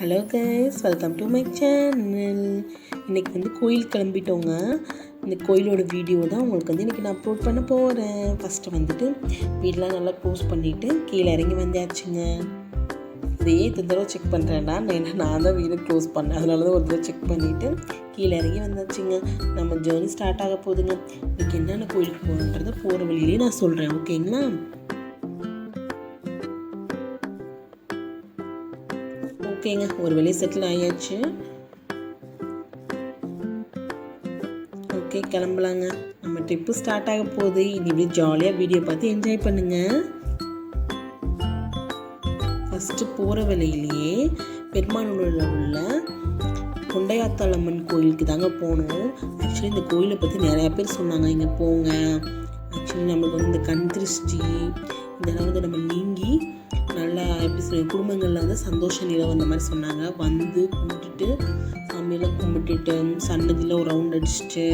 Hello guys welcome to my channel இன்றைக்கி வந்து கோயில் கிளம்பிட்டோங்க. இந்த கோயிலோட வீடியோ தான் உங்களுக்கு வந்து இன்றைக்கி நான் அப்லோட் பண்ண போகிறேன் ஃபஸ்ட்டு வந்துட்டு வீடெலாம் நல்லா க்ளோஸ் பண்ணிவிட்டு கீழே இறங்கி வந்தாச்சுங்க. இதையே இந்த தடவை செக் பண்ணுறேன்னா ஏன்னா நான் தான் வீடு க்ளோஸ் பண்ணேன். அதனால தான் ஒரு தடவை செக் பண்ணிவிட்டு கீழே இறங்கி வந்தாச்சுங்க. நம்ம ஜேர்னி ஸ்டார்ட் ஆக போகுதுங்க. இன்றைக்கி என்னென்ன கோயிலுக்கு போகணுன்றதை போகிற வழியிலேயே நான் சொல்கிறேன் ஓகேங்களா ஓகேங்க. ஒரு வழி செட்டில் ஆயாச்சு. ஓகே கிளம்பலாங்க. நம்ம ட்ரிப்பு ஸ்டார்ட் ஆக போகுது. இனி இப்படி ஜாலியாக வீடியோ பார்த்து என்ஜாய் பண்ணுங்க. ஃபஸ்ட்டு போகிற வழியிலேயே பெருமானூரில் உள்ள கொண்டையாத்தாளம்மன் கோயிலுக்கு தாங்க போனோம். ஆக்சுவலி இந்த கோயிலை பற்றி நிறையா பேர் சொன்னாங்க. இங்கே போங்க. ஆக்சுவலி நம்மளுக்கு வந்து இந்த கண் திருஷ்டி இதெல்லாம் வந்து நம்ம நீங்கி குடும்பங்களில் வந்து சந்தோஷ நிலவு அந்த மாதிரி சொன்னாங்க. வந்து கும்பிட்டுட்டு சாமியெல்லாம் கும்பிட்டுட்டு சன்னதியில் ஒரு ரவுண்ட் அடிச்சுட்டு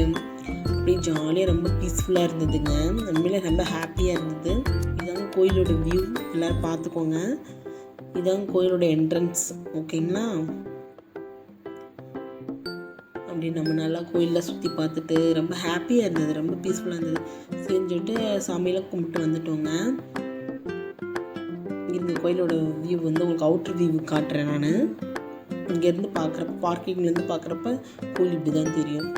அப்படியே ஜாலியாக ரொம்ப பீஸ்ஃபுல்லாக இருந்ததுங்க. உண்மையில ரொம்ப ஹாப்பியாக இருந்தது. இதாங்க கோயிலோட வியூ எல்லோரும் பார்த்துக்கோங்க. இதாங்க கோயிலோட என்ட்ரன்ஸ் ஓகேங்களா அப்படி நம்ம நல்லா கோயிலில் சுற்றி பார்த்துட்டு ரொம்ப ஹாப்பியாக இருந்தது. ரொம்ப பீஸ்ஃபுல்லாக இருந்தது. செஞ்சுட்டு சாமியெல்லாம் கும்பிட்டு வந்துட்டோங்க. இந்த கோயிலோட வியூ வந்து உங்களுக்கு அவுட்ரு வியூ காட்டுறேன் நான். இங்கேருந்து பார்க்குறப்ப பார்க்கிங்லேருந்து பார்க்குறப்ப கோயில் இப்படி தான் தெரியும்.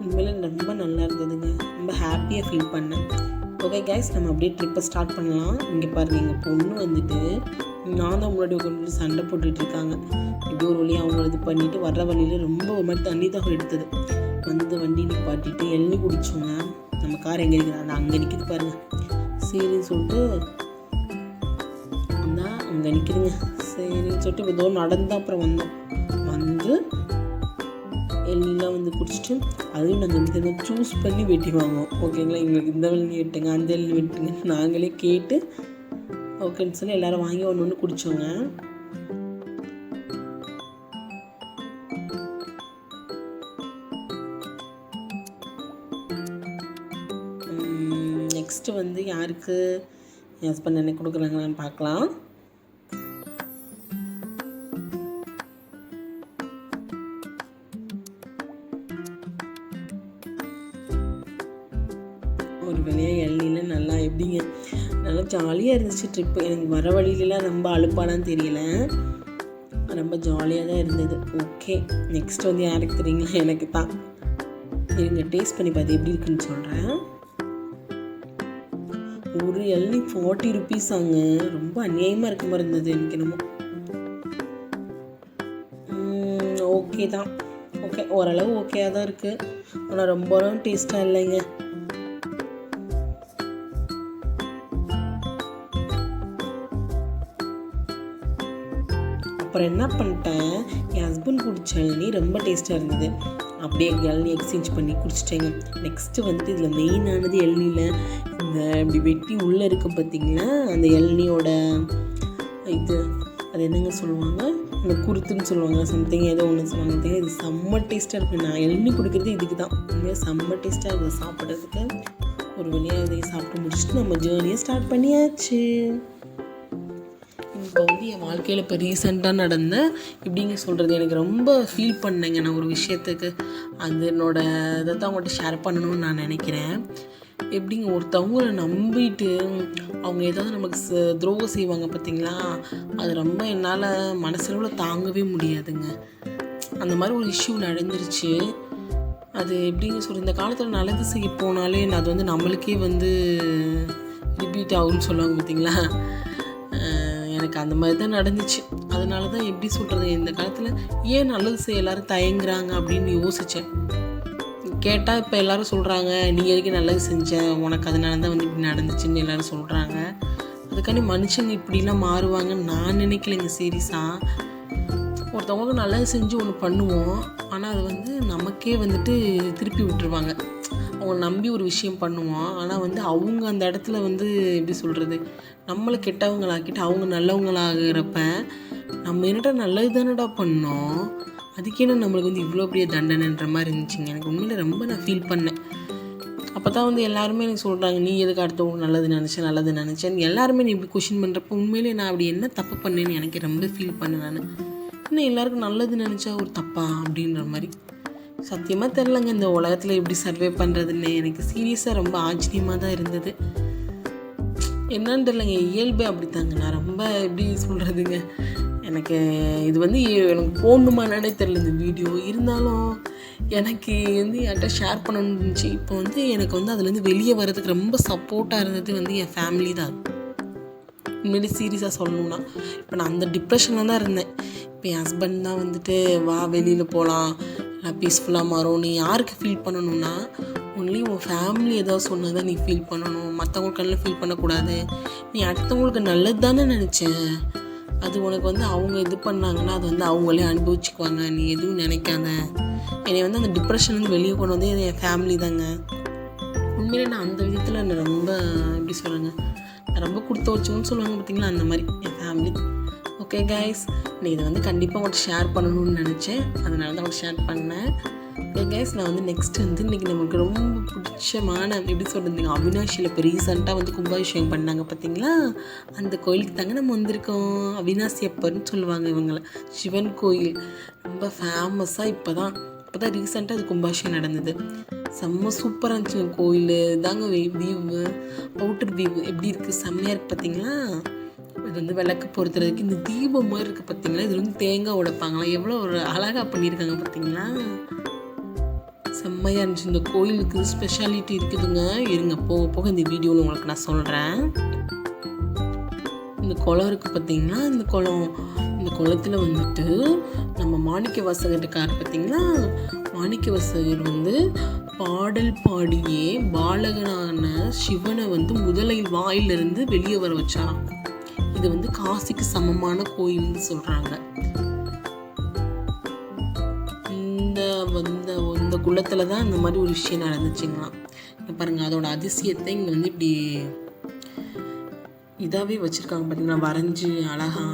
உண்மையில ரொம்ப நல்லா இருந்ததுங்க. ரொம்ப ஹாப்பியாக ஃபீல் பண்ணேன். ஓகே கேஸ் நம்ம அப்படியே ட்ரிப்பை ஸ்டார்ட் பண்ணலாம். இங்கே பாருங்கள் எங்கள் பொண்ணு வந்துட்டு நான் தான் முன்னாடி உட்காந்து சண்டை போட்டுட்டு இருக்காங்க. இப்படி ஒரு வழியாக அவங்க இது பண்ணிவிட்டு வர்ற வழியில் ரொம்ப ஒரு மாதிரி தண்ணி தகவல் எடுத்தது. வந்து வண்டி நிப்பாட்டிட்டு எள்ளி குடிச்சோங்க. நம்ம கார் எங்கே இருக்குது அங்கே நிற்கிது பாருங்கள் சரின்னு சொல்லிட்டு தான் நிற்கிதுங்க சரின்னு சொல்லிட்டு இப்போ தூரம் நடந்து அப்புறம் வந்தோம். வந்து எல்லாம் வந்து குடிச்சிட்டு அதுவும் நாங்கள் வந்து சூஸ் பண்ணி வெட்டி வாங்குவோம். ஓகேங்களா எங்களுக்கு இந்த வெள்ளி வெட்டுங்க அந்த வெள்ளி வெட்டுங்க. நாங்களே கேட்டு ஓகேன்னு சொல்லி எல்லோரும் வாங்கி ஒன்று ஒன்று குடித்தோங்க நெக்ஸ்ட்டு வந்து யாருக்கு? என் ஹஸ்பண்ட் என்ன கொடுக்குறாங்கன்னு பார்க்கலாம். ஜாலியாக இருந்துச்சு ட்ரிப்பு எனக்கு வர வழியிலலாம் ரொம்ப அழுப்பாலாம் தெரியல. ரொம்ப ஜாலியாக தான் இருந்தது. ஓகே நெக்ஸ்ட் வந்து யாருக்கு தெரியுங்களா? எனக்கு தான். இருங்க டேஸ்ட் பண்ணி பார்த்து எப்படி இருக்குன்னு சொல்கிறேன் ஒரு இளநி ஃபார்ட்டி ருபீஸ் அங்க. ரொம்ப அநியாயமாக இருக்க மாதிரி இருந்தது எனக்கு என்னமோ. ஓகே தான். ஓகே ஓரளவு ஓகேயாக தான் இருக்குது ஆனால் ரொம்ப டேஸ்ட்டாக இல்லைங்க. அப்புறம் என்ன பண்ணிட்டேன்? என் ஹஸ்பண்ட் குடிச்ச இளநி ரொம்ப டேஸ்ட்டாக இருந்தது. அப்படியே இளநி எக்ஸ்சேஞ்ச் பண்ணி குடிச்சிட்டேங்க. நெக்ஸ்ட்டு வந்து இதில் மெயினானது இளநியில் இந்த இப்படி வெட்டி உள்ளே இருக்க பார்த்தீங்கன்னா அந்த இளநியோட இது அது என்னங்க சொல்லுவாங்க? இந்த குருத்துன்னு சொல்லுவாங்க. சம்திங் ஏதோ ஒன்று சொல்லுவாங்க. இது செம்ம டேஸ்ட்டாக இருக்குது நான் இளநி குடிக்கிறது இதுக்கு தான் உண்மையாக செம்ம டேஸ்ட்டாக இருக்குது சாப்பிட்றதுக்கு ஒரு வழியாக இதை சாப்பிட்டு முடிச்சுட்டு நம்ம ஜேர்னியை ஸ்டார்ட் பண்ணியாச்சு. இப்போ வந்து என் வாழ்க்கையில் இப்போ ரீசெண்டாக நடந்த எப்படிங்க சொல்கிறது எனக்கு ரொம்ப ஃபீல் பண்ணேங்க நான் ஒரு விஷயத்துக்கு. அது என்னோட இதை தான் அவங்கள்ட்ட ஷேர் பண்ணணும்னு நான் நினைக்கிறேன். எப்படிங்க ஒருத்தவங்களை நம்பிட்டு அவங்க ஏதாவது நமக்கு துரோகம் செய்வாங்க பார்த்தீங்களா அது ரொம்ப என்னால் மனசளவில் தாங்கவே முடியாதுங்க. அந்த மாதிரி ஒரு இஷ்யூ நடந்துருச்சு. அது எப்படிங்க சொல்கிறது இந்த காலத்தில் நல்லது செய்ய போனாலே அது வந்து நம்மளுக்கே வந்து ரிப்பீட் ஆகும்னு சொல்லுவாங்க பார்த்தீங்களா எனக்கு அந்த மாதிரி தான் நடந்துச்சு. அதனால தான் எப்படி சொல்கிறது இந்த காலத்தில் ஏன் நல்லது செய்ய எல்லோரும் தயங்குறாங்க அப்படின்னு யோசித்தேன் கேட்டால் இப்போ எல்லோரும் சொல்கிறாங்க நீ எதுக்கு நல்லது செஞ்ச? உனக்கு அதனால தான் வந்து இப்படி நடந்துச்சுன்னு எல்லோரும் சொல்கிறாங்க அதுக்காண்டி மனுஷங்க இப்படிலாம் மாறுவாங்கன்னு நான் நினைக்கலைங்க சீரியஸாக ஒருத்தவங்களுக்கு நல்லது செஞ்சு ஒன்று பண்ணுவோம். ஆனால் அது வந்து நமக்கே வந்துட்டு திருப்பி விட்டுருவாங்க. அவங்க நம்பி ஒரு விஷயம் பண்ணுவோம் ஆனால் வந்து அவங்க அந்த இடத்துல வந்து எப்படி சொல்கிறது நம்மளை கெட்டவங்களாக்கிட்டு அவங்க நல்லவங்களாகிறப்ப நம்ம என்னடா நல்லது தானடா பண்ணோம்? அதுக்கே நம்மளுக்கு வந்து இவ்வளோ பெரிய தண்டனைன்ற மாதிரி இருந்துச்சுங்க. எனக்கு உண்மையில் ரொம்ப நான் ஃபீல் பண்ணேன். அப்போ தான் வந்து எல்லாருமே எனக்கு சொல்கிறாங்க நீ எதுக்கு அடுத்தவங்க நல்லது நினச்சேன் நல்லது நினச்சேன் எல்லாருமே நீ இப்படி கொஷின் பண்ணுறப்ப உண்மையிலே நான் அப்படி என்ன தப்பு பண்ணேன்னு எனக்கு ரொம்ப ஃபீல் பண்ணேன் நான். இன்னும் எல்லாருக்கும் நல்லது நினச்சா ஒரு தப்பா? அப்படின்ற மாதிரி. சத்தியமாக தெரிலங்க இந்த உலகத்தில் எப்படி சர்வே பண்ணுறதுன்னு எனக்கு சீரியஸாக ரொம்ப ஆச்சரியமாக தான் இருந்தது. என்னன்னு தெரிலங்க இயல்பே அப்படித்தாங்க. நான் ரொம்ப எப்படி சொல்கிறதுங்க எனக்கு இது வந்து எனக்கு போடணுமானே தெரில இந்த வீடியோ இருந்தாலும் எனக்கு வந்து யார்கிட்ட ஷேர் பண்ணணும்னு இருந்துச்சு. இப்போ வந்து எனக்கு வந்து அதுலேருந்து வெளியே வர்றதுக்கு ரொம்ப சப்போர்ட்டாக இருந்தது வந்து என் ஃபேமிலி தான். உண்மையிலே சீரியஸாக சொல்லணும்னா. இப்போ நான் அந்த டிப்ரெஷனில் தான் இருந்தேன். இப்போ என் ஹஸ்பண்ட் தான் வந்துட்டு வா வெளியில் போகலாம் நல்லா பீஸ்ஃபுல்லாக மாறும். நீ யாருக்கு ஃபீல் பண்ணணும்னா ஒன்லி உன் ஃபேமிலி ஏதாவது சொன்னால் தான் நீ ஃபீல் பண்ணணும். மற்றவங்க கண்ணில் ஃபீல் பண்ணக்கூடாது. நீ அடுத்தவங்களுக்கு நல்லது தானே நினச்சேன் அது உனக்கு வந்து அவங்க இது பண்ணாங்கன்னா அது வந்து அவங்களே அனுபவிச்சுக்குவாங்க. நீ எதுவும் நினைக்காத என்னை வந்து அந்த டிப்ரெஷன்லேருந்து வெளியே கொண்டு வந்து என் ஃபேமிலி தாங்க. உண்மையிலே நான் அந்த விதத்தில் நான் ரொம்ப எப்படி சொல்கிறேங்க ரொம்ப கொடுத்து வச்சோன்னு சொல்லுவாங்க பார்த்தீங்களா? அந்த மாதிரி. என் ஃபேமிலி ஓகே கைஸ் நீ இதை வந்து கண்டிப்பாக உங்கள்கிட்ட ஷேர் பண்ணணும்னு நினச்சேன். அதனால தான் உங்கள்கிட்ட ஷேர் பண்ணேன். ஓகே கைஸ் நான் வந்து நெக்ஸ்ட் வந்து இன்றைக்கி நமக்கு ரொம்ப பிடிச்சமான எப்படி சொல்கிறதுங்க அவினாஷியில் இப்போ ரீசெண்டாக வந்து கும்பாபிஷேகம் பண்ணாங்க பார்த்தீங்களா அந்த கோயிலுக்கு தாங்க நம்ம வந்திருக்கோம். அவினாசி அப்பர்னு சொல்லுவாங்க இவங்கள. சிவன் கோயில். ரொம்ப ஃபேமஸாக இப்போ தான் இப்போ தான் ரீசெண்டாக அது கும்பாபிஷேகம் நடந்தது. செம்ம சூப்பராக இருந்துச்சு. கோயில் தாங்க வியூவு அவுட்டர் வியூ எப்படி இருக்குது செம்மையாக இருக்குது பார்த்தீங்களா இது வந்து விளக்கு பொறுத்துறதுக்கு இந்த தீபம் மாதிரி இருக்குது பார்த்தீங்களா இது வந்து தேங்காய் உடைப்பாங்களா? எவ்வளோ ஒரு அழகாக பண்ணியிருக்காங்க பார்த்தீங்களா செம்மையாக இருந்துச்சு. இந்த கோயிலுக்கு ஸ்பெஷாலிட்டி இருக்குதுங்க. இருங்க போக போக இந்த வீடியோவில் உங்களுக்கு நான் சொல்கிறேன் இந்த குளம் இருக்குது பார்த்தீங்களா இந்த குளம் இந்த குளத்தில் வந்துட்டு நம்ம மாணிக்க வாசகர் இருக்கார் பார்த்தீங்களா மாணிக்க வாசகர் வந்து பாடல் பாடியே பாலகனான சிவனை வந்து முதலில் வாயிலிருந்து வெளியே வர வச்சாராம். இது வந்து காசிக்கு சமமான கோயில்னு சொல்கிறாங்க இந்த வந்த இந்த குளத்தில் தான் இந்த மாதிரி ஒரு விஷயம் நடந்துச்சுங்களாம் பாருங்க அதோட அதிசயத்தை இங்கே வந்து இப்படி இதாகவே வச்சுருக்காங்க பார்த்தீங்கன்னா வரைஞ்சி அழகா.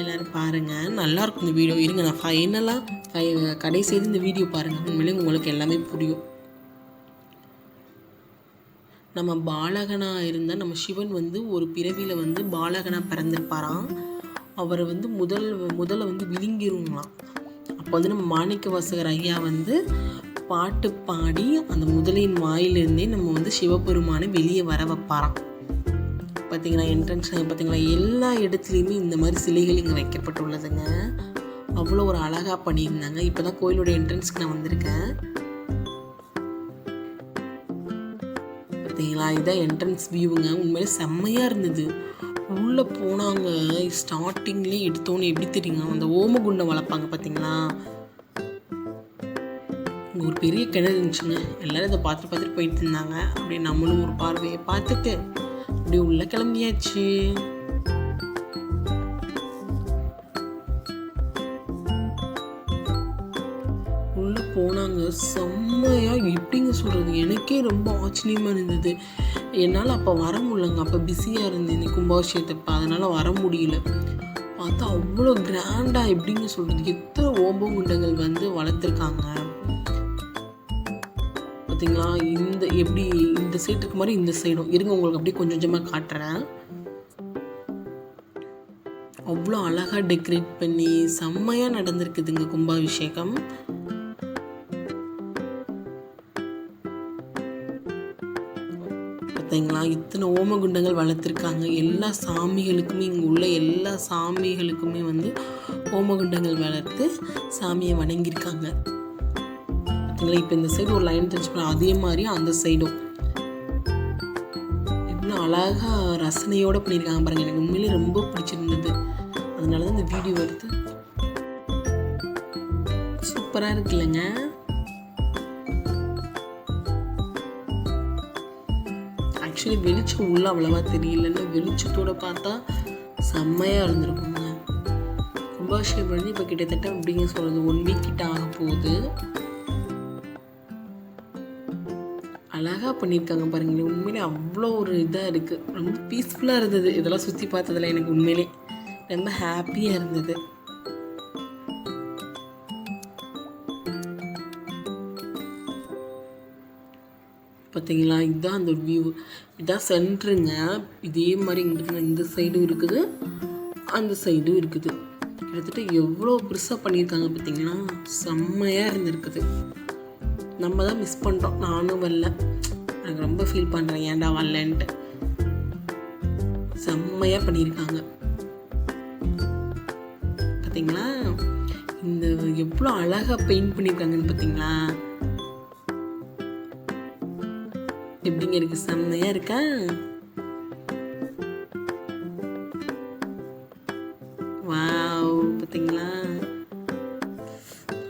எல்லாரும் பாருங்க நல்லா இருக்கும் இந்த வீடியோ. இருங்க நான் ஃபைனலாக கடைசி இந்த வீடியோ பாருங்க. உண்மையிலே உங்களுக்கு எல்லாமே புரியும். நம்ம பாலகனாக இருந்தால் நம்ம சிவன் வந்து ஒரு பிறவியில் வந்து பாலகனாக பிறந்திருப்பாராம். அவரை வந்து முதல் முதல்ல வந்து விழுங்கிருங்களாம். அப்போ வந்து நம்ம மாணிக்க வாசகர் ஐயா வந்து பாட்டு பாடி அந்த முதலின் வாயிலிருந்தே நம்ம வந்து சிவபெருமானை வெளியே வர வைப்பாராம். பார்த்தீங்களா என்ட்ரன்ஸ் பார்த்தீங்களா எல்லா இடத்துலையுமே இந்த மாதிரி சிலைகள் இங்கே வைக்கப்பட்டுள்ளதுங்க. அவ்வளோ ஒரு அழகாக பண்ணியிருந்தாங்க. இப்போ தான் கோயிலோட என்ட்ரன்ஸ்க்கு நான் வந்திருக்கேன். பார்த்தீங்களா? இதுதான் என்ட்ரன்ஸ் வியூவுங்க உண்மையிலே செம்மையாக இருந்தது. உள்ளே போனாங்க. ஸ்டார்டிங்லேயே எடுத்தோன்னு எப்படி தெரியுங்க அந்த ஓம குண்டை வளர்ப்பாங்க பார்த்தீங்களா? இங்கே ஒரு பெரிய கிணறு இருந்துச்சுங்க. எல்லாரும் இதை பார்த்துட்டு பார்த்துட்டு போயிட்டு இருந்தாங்க. அப்படியே நம்மளும் ஒரு பார்வையை பார்த்துட்டு அப்படியே உள்ளே கிளம்பியாச்சு. செம்மையாக செம்மையா எப்படிங்க சொல்றது? எனக்கே ரொம்ப ஆச்சரியமா இருந்தது. என்னால் அப்போ வர முடியலங்க. அப்போ பிஸியாக இருந்தேன் இந்த இப்போ அதனால் வர முடியல. பார்த்தா அவ்வளோ கிராண்டாக எப்படிங்க சொல்கிறது எத்தனை ஓம்பங்குண்டங்கள் வந்து வளர்த்துருக்காங்க. பார்த்தீங்களா இந்த எப்படி இந்த சைடுக்கு மாதிரி இந்த சைடும். இருங்க உங்களுக்கு அப்படியே கொஞ்சம் கொஞ்சமாக காட்டுறேன். அவ்வளோ அழகாக டெக்கரேட் பண்ணி செம்மையாக நடந்திருக்குதுங்க கும்பாபிஷேகம். பார்த்தீங்களா இத்தனை ஓமகுண்டங்கள் வளர்த்துருக்காங்க. எல்லா சாமிகளுக்குமே இங்கே உள்ள எல்லா சாமிகளுக்குமே வந்து ஓமகுண்டங்கள் வளர்த்து சாமியை வணங்கியிருக்காங்க. பார்த்தீங்களா இப்போ இந்த சைடு ஒரு லைன் தெரிஞ்சு அதே மாதிரி அந்த சைடும் எவ்வளோ அழகாக ரசனையோடு பண்ணியிருக்காங்க பாருங்க. எனக்கு உண்மையிலே ரொம்ப பிடிச்சிருந்தது. அதனால தான் இந்த வீடியோ எடுத்து சூப்பராக இருக்குல்லங்க. ஆக்சுவலி வெளிச்சம் உள்ள அவ்வளவா தெரியலன்னு வெளிச்சத்தோட பார்த்தா செம்மையாக இருந்திருக்குங்க. கும்பாபிஷேகம் வந்து இப்போ கிட்டத்தட்ட அப்படிங்க சொல்கிறது ஒன் வீக் கிட்ட ஆக போகுது. அழகாக பண்ணியிருக்காங்க பாருங்களேன். உண்மையிலே அவ்வளோ ஒரு இதாக இருக்குது ரொம்ப பீஸ்ஃபுல்லாக இருந்தது. இதெல்லாம் சுற்றி பார்த்ததில் எனக்கு உண்மையிலே ரொம்ப ஹாப்பியாக இருந்தது. பார்த்தீங்களா? இதுதான் அந்த வியூ இதான் சென்ட்ருங்க இதே மாதிரி இங்கிட்டு இந்த சைடும் இருக்குது. அந்த சைடும் இருக்குது. கிட்டத்தட்ட எவ்வளோ பெருசாக பண்ணியிருக்காங்க பார்த்தீங்களா? செம்மையாக இருந்திருக்குது. நம்ம தான் மிஸ் பண்ணுறோம் நானும் வரல. எனக்கு ரொம்ப ஃபீல் பண்ணுறேன் ஏன்டா வரலன்ட்டு. செம்மையாக பண்ணியிருக்காங்க. பார்த்தீங்களா இந்த எவ்வளோ அழகாக பெயிண்ட் பண்ணியிருக்காங்கன்னு பார்த்தீங்களா எப்படிங்க இருக்கு செம்மையா இருக்கா? வாவ் பார்த்தீங்களா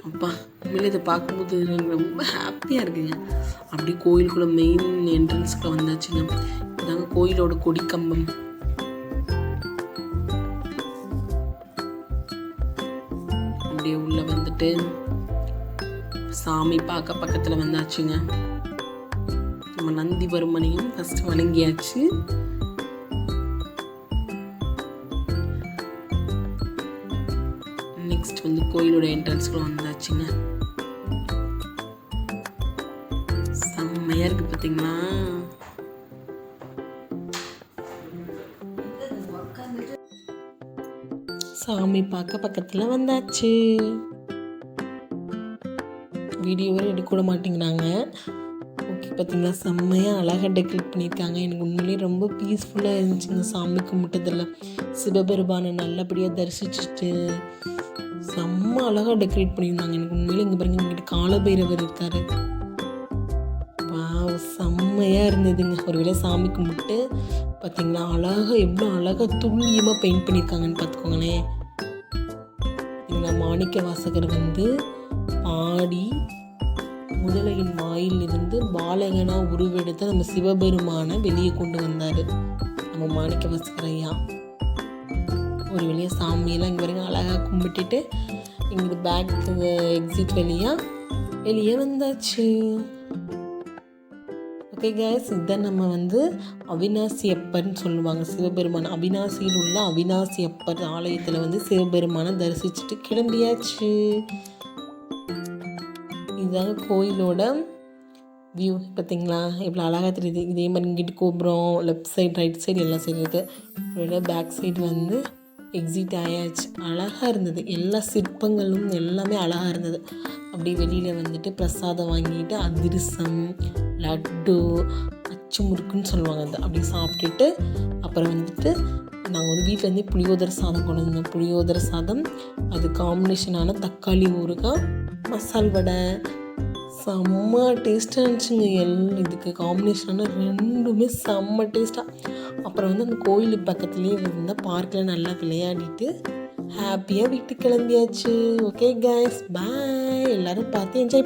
அப்பா உண்மையில இதை பார்க்கும்போது எனக்கு ரொம்ப ஹாப்பியாக இருக்குங்க. அப்படியே கோயிலுக்குள்ள மெயின் என்ட்ரன்ஸ்க்குள்ள வந்தாச்சுங்க. இதாங்க கோயிலோட கொடி கம்பம் அப்படியே உள்ள வந்துட்டு சாமி பார்க்க பக்கத்தில் வந்தாச்சுங்க. நம்ம நந்திவர்மனையும் ஃபஸ்ட்டு வணங்கியாச்சு. நெக்ஸ்ட் வந்து கோயிலோட என்ட்ரன்ஸ்குள்ள வந்தாச்சுங்க. செம்மையாக இருக்குது பார்த்தீங்களா சாமி பார்க்க பக்கத்தில் வந்தாச்சு. வீடியோவே எடுக்க விட மாட்டேங்கிறாங்க. பார்த்திங்கன்னா பார்த்தீங்களா செம்மையாக அழகாக டெக்கரேட் பண்ணியிருக்காங்க. எனக்கு உண்மையிலேயே ரொம்ப பீஸ்ஃபுல்லாக இருந்துச்சுங்க. சாமி கும்பிட்டதில். சிவபெருமானை நல்லபடியாக தரிசிச்சுட்டு செம்ம அழகாக டெக்கரேட் பண்ணியிருந்தாங்க. எனக்கு உண்மையிலே இங்கே பாருங்க எங்கிட்ட காலபைரவர் இருக்கார். வாவ் செம்மையாக இருந்ததுங்க. ஒரு வேளை சாமி கும்பிட்டு பார்த்தீங்களா அழகாக எவ்வளோ அழகாக துல்லியமாக பெயிண்ட் பண்ணியிருக்காங்கன்னு பார்த்துக்கோங்களேன் பார்த்தீங்களா மாணிக்க வாசகர் வந்து பாடி முதலையின் வாயிலிருந்து பாலகனாக உருவெடுத்து நம்ம சிவபெருமானை வெளியே கொண்டு வந்தார். நம்ம மாணிக்க வாசகர் ஒரு வெளியே சாமியெல்லாம் இங்கே வரைக்கும் அழகாக கும்பிட்டுட்டு இங்கே பேக் எக்ஸிட் வழியாக வெளியே வந்தாச்சு. ஓகே கேஸ் இதான் நம்ம வந்து அவினாசி அப்பர்னு சொல்லுவாங்க. சிவபெருமான் அவினாசியில் உள்ள அவினாசி அப்பர் ஆலயத்தில் வந்து சிவபெருமானை தரிசிச்சுட்டு கிளம்பியாச்சு. இதுதாங்க கோயிலோட வியூ பார்த்தீங்களா இவ்வளோ அழகாக தெரியுது. இதே மாதிரி இங்கிட்டு கோபுரம் லெஃப்ட் சைடு ரைட் சைடு எல்லாம் சைடு இருக்குது பேக் சைடு வந்து எக்ஸிட் ஆயாச்சு. அழகாக இருந்தது. எல்லா சிற்பங்களும் எல்லாமே அழகாக இருந்தது. அப்படியே வெளியில் வந்துட்டு பிரசாதம் வாங்கிட்டு அதிரசம் லட்டு அச்சு முறுக்குன்னு சொல்லுவாங்க அது. அப்படி சாப்பிட்டுட்டு அப்புறம் வந்துட்டு நாங்கள் வந்து வீட்டிலேருந்தே புளியோதரை சாதம் கொண்டு வந்தோம். புளியோதரை சாதம் அது காம்பினேஷனான தக்காளி ஊறுகாய் மசால் வடை செம்ம டேஸ்ட்டாக இருந்துச்சுங்க. எல் இதுக்கு காம்பினேஷன் ரெண்டுமே செம்ம டேஸ்ட்டாக அப்புறம் வந்து அந்த கோயிலுக்கு பக்கத்துலேயே இருந்த பார்க்கில் நல்லா விளையாடிட்டு ஹாப்பியாக வீட்டுக்கு கிளம்பியாச்சு. ஓகே கைஸ் பாய் எல்லாரும் பார்த்து என்ஜாய்